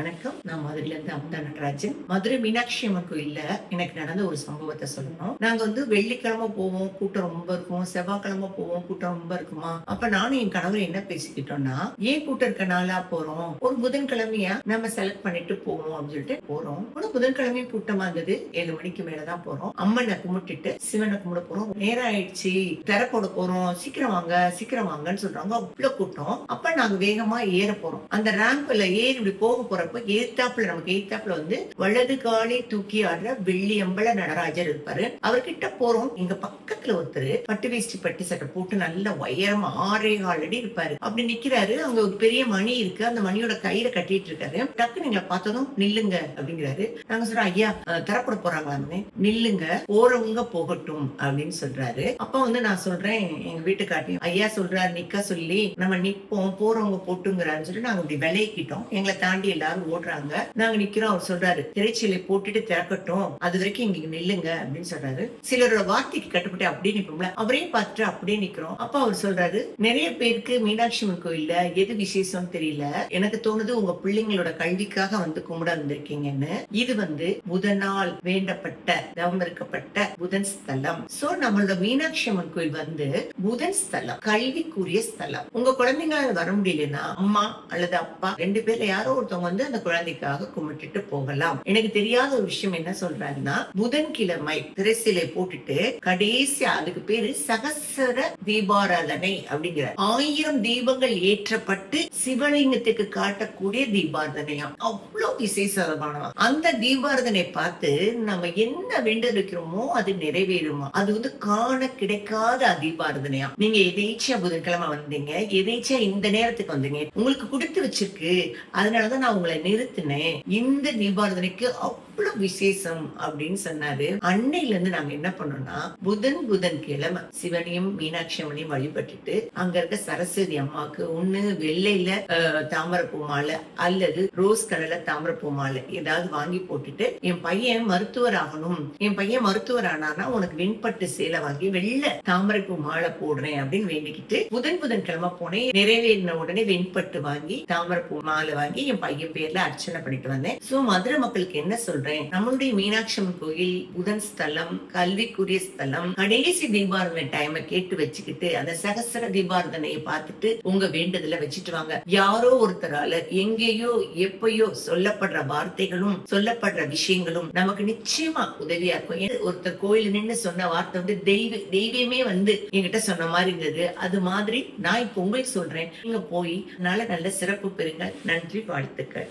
வணக்கம். நான் மதுரையில இருந்து அமுதா நடராஜன். மதுரை மீனாட்சி அம்மன் கோயில்ல எனக்கு நடந்த ஒரு சம்பவத்தை சொல்லணும். நாங்க வந்து வெள்ளிக்கிழமை போவோம். கூட்டம் ரொம்ப இருக்கும். செவ்வாய்க்கிழமை போவோம். கூட்டம் ரொம்ப இருக்குமா? அப்ப நானும் என் கணவர் என்ன பேசிக்கிட்டோம்னா ஏன் கூட்டம் இருக்க நாளா போறோம்? ஒரு புதன்கிழமையா நம்ம செலக்ட் பண்ணிட்டு போவோம் அப்படின்னு சொல்லிட்டு போறோம். ஆனா புதன்கிழமையும் கூட்டமா இருந்தது. ஏழு மணிக்கு மேலதான் போறோம். அம்மனை கும்பிட்டுட்டு சிவனை கும்பிட போறோம். நேரம் ஆயிடுச்சு. தர போட போறோம். சீக்கிரம் வாங்க சீக்கிரம் வாங்கன்னு சொல்றாங்க. அவ்வளவு கூட்டம். அப்ப நாங்க வேகமா ஏற போறோம். அந்த ரேம்ப்ல ஏறி இப்படி போக போறப்ப எதிர்த்தாப்புல நமக்கு எதிர்த்தாப்புல வந்து வலது காலை தூக்கி ஆடுற வெள்ளி அம்பல நடராஜர் இருப்பாரு. அவர்கிட்ட போறோம். எங்க பக்கத்துல ஒருத்தர் பட்டு வேஷ்டி பட்டு சட்டை போட்டு நல்ல உயரமா ஆறே கால் அடி இருப்பாரு. அப்படி நிக்கிறாரு. அங்க ஒரு பெரிய மணி இருக்கு. அந்த மணியோட கையில கட்டிட்டு இருக்காரு. டக்கு நீங்க பார்த்ததும் நில்லுங்க அப்படிங்கிறாரு. நாங்க சொல்றோம் ஐயா அஹ், திறப்பட போறாங்களான்னு நில்லுங்க. போறவங்க போகட்டும். அப்படின்னு சொல்றாரு. அப்ப வந்து நான் சொல்றேன் எங்க வீட்டுக்காட்டி ஐயா சொல்றாரு நிக்க சொல்லி நம்ம நிப்போம். போறவங்க போட்டுங்கிறான்னு சொல்லி நாங்க இப்படி விளையிக்கிட்டோம் எங்களை தாண்டி எல்லாரும் ஓடுறாங்க. நாங்க நிக்கிறோம். அவர் சொல்றாரு திரைச்சீலை போட்டுட்டு திறக்கட்டும். அது வரைக்கும் இங்க நில்லுங்க அப்படின்னு சொல்றாரு. சிலரோட வார்த்தைக்கு கட்டுப்பட்டு அப்படியே நிப்போம்ல. அவரையும் பார்த்துட்டு அப்படியே நிக்கிறோம். அப்ப அவர் சொல்றாரு நிறைய பேருக்கு மீனாட்சி அம்மன் கோயில்ல எது விசேஷம் தெரியல. எனக்கு தோணுது உங்க பிள்ளைங்களோட கல்விக்காக வந்து கும்பிட வந்திருக்கீங்கன்னு. இது வந்து புதனால் வேண்டப்பட்ட தவமிருக்கப்பட்ட புதன் ஸ்தலம். சோ நம்மளோட மீனாட்சி அம்மன் கோயில் வந்து புதன் ஸ்தலம் கல்விக்குரிய ஸ்தலம். உங்க குழந்தைங்க வர முடியலன்னா அம்மா அல்லது அப்பா ரெண்டு பேர்ல யாரோ ஒருத்தவங்க வந்து அந்த குழந்தைக்காக கும்பிட்டுட்டு போகலாம். எனக்கு தெரியாத ஒரு விஷயம் என்ன சொல்றாருன்னா புதன்கிழமை திரைசிலை போட்டுட்டு கடைசி அதுக்கு பேரு சகசர தீபாராதனை அப்படிங்கிற ஆயிரம் தீபங்கள் ஏற்றப்பட்டு சிவலிங்கத்துக்கு காட்டக்கூடிய தீபாரதனையாம் அவ்வளவு விசேஷமானவா அந்த தீபாரதனை பார்த்து நம்ம என்ன வேண்டு இருக்கிறோமோ அது நிறைவேறுமா? அது வந்து காண கிடைக்காத தீபாரதனையா? நீங்க எதேச்சியா புதன்கிழமை வந்தீங்க எதேச்சியா இந்த நேரத்துக்கு வந்தீங்க. உங்களுக்கு கொடுத்து வச்சிருக்கு. அதனாலதான் நான் உங்களை நிறுத்தினேன். இந்த தீபாரதனைக்கு அவ்வளவு விசேஷம் அப்படின்னு சொன்னாரு. அன்னையில இருந்து நாங்க என்ன பண்ணோம்னா புதன் புதன் கிழமை சிவனையும் மீனாட்சி அம்மனையும் வழிபட்டுட்டு அங்க இருக்க சரஸ்வதி அம்மாவுக்கு ஒண்ணு வெள்ளையில அஹ், தாமரைப்பூ மாலை அல்லது ரோஸ் கலர்ல தாமரைப்பூ மாலை ஏதாவது வாங்கி போட்டுட்டு என் பையன் மருத்துவர் ஆகணும். என் பையன் மருத்துவர் ஆனானா உனக்கு வெண்பட்டு சேலை வாங்கி வெள்ளை தாமரைப்பூ மாலை போடுறேன் அப்படின்னு வேண்டிக்கிட்டு புதன் புதன் கிழமை போனேன். நிறைவேறின உடனே வெண்பட்டு வாங்கி தாமரைப்பூ மாலை வாங்கி என் பையன் பேர்ல அர்ச்சனை பண்ணிட்டு வந்தேன். சோ மதுரை மக்களுக்கு என்ன சொல்றேன்? நம்மளுடைய மீனாட்சி அம்மன் கோயில் புதன் ஸ்தலம் கல்விக்குரிய ஸ்தலம் கடைசி தீபாரதனை டைமை கேட்டு வச்சுக்கிட்டு அந்த சகசர தீபாரதனையை பார்த்துட்டு உங்க வேண்டுதல வச்சுட்டு வாங்க. யாரோ ஒருத்தரால எங்கேயோ எப்பயோ சொல்லப்படுற வார்த்தைகளும் சொல்லப்படுற விஷயங்களும் நமக்கு நிச்சயமா உதவியா இருக்கும். ஒருத்தர் கோயில் நின்னு சொன்ன வார்த்தை வந்து தெய்வ தெய்வமே வந்து என்கிட்ட சொன்ன மாதிரி இருந்தது. அது மாதிரி நான் இப்ப உங்களுக்கு சொல்றேன். நீங்க போய் நல்ல நல்ல சிறப்பு பெறுங்க நன்றி வாழ்த்துக்கள்.